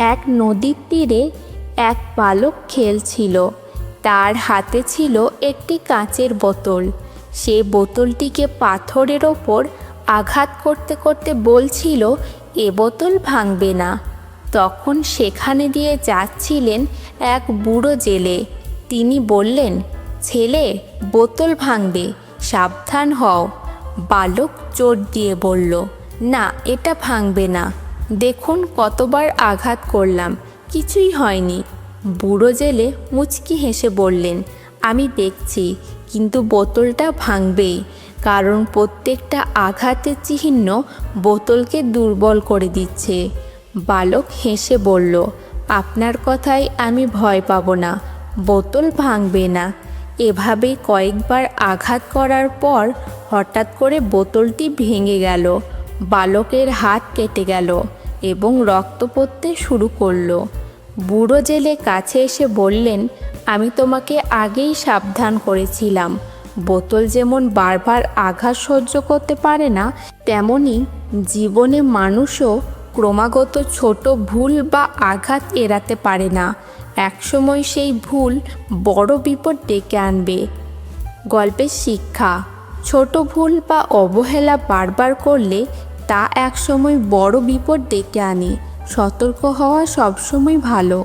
এক নদীর তীরে এক বালক খেলছিল। তার হাতে ছিল একটি কাঁচের বোতল। সে বোতলটিকে পাথরের ওপর আঘাত করতে করতে বলছিল, এ বোতল ভাঙবে না। তখন সেখানে দিয়ে যাচ্ছিলেন এক বুড়ো জেলে। তিনি বললেন, ছেলে, বোতল ভাঙবে, সাবধান হও। বালক চোট দিয়ে বলল, না, এটা ভাঙবে না। দেখুন কতবার আঘাত করলাম, কিছুই হয়নি। বুড়ো জেলে মুচকি হেসে বললেন, আমি দেখছি, কিন্তু বোতলটা ভাঙবেই, কারণ প্রত্যেকটা আঘাতের চিহ্ন বোতলকে দুর্বল করে দিচ্ছে। বালক হেসে বলল, আপনার কথায় আমি ভয় পাব না, বোতল ভাঙবে না। এভাবেই কয়েকবার আঘাত করার পর হঠাৎ করে বোতলটি ভেঙে গেল, বালকের হাত কেটে গেল। এবং রক্ত পড়তে শুরু করল। বুড়ো জেলে কাছে এসে বললেন, আমি তোমাকে আগেই সাবধান করেছিলাম। বোতল যেমন বারবার আঘাত সহ্য করতে পারে না, তেমনি জীবনে মানুষও ক্রমাগত ছোট ভুল বা আঘাত এড়াতে পারে না। একসময় সেই ভুল বড় বিপদ ডেকে আনবে। গল্পের শিক্ষা, ছোট ভুল বা অবহেলা বারবার করলে তা একসময় বড় বিপদ ডেকে আনে। সতর্ক হওয়া সবসময় ভালো।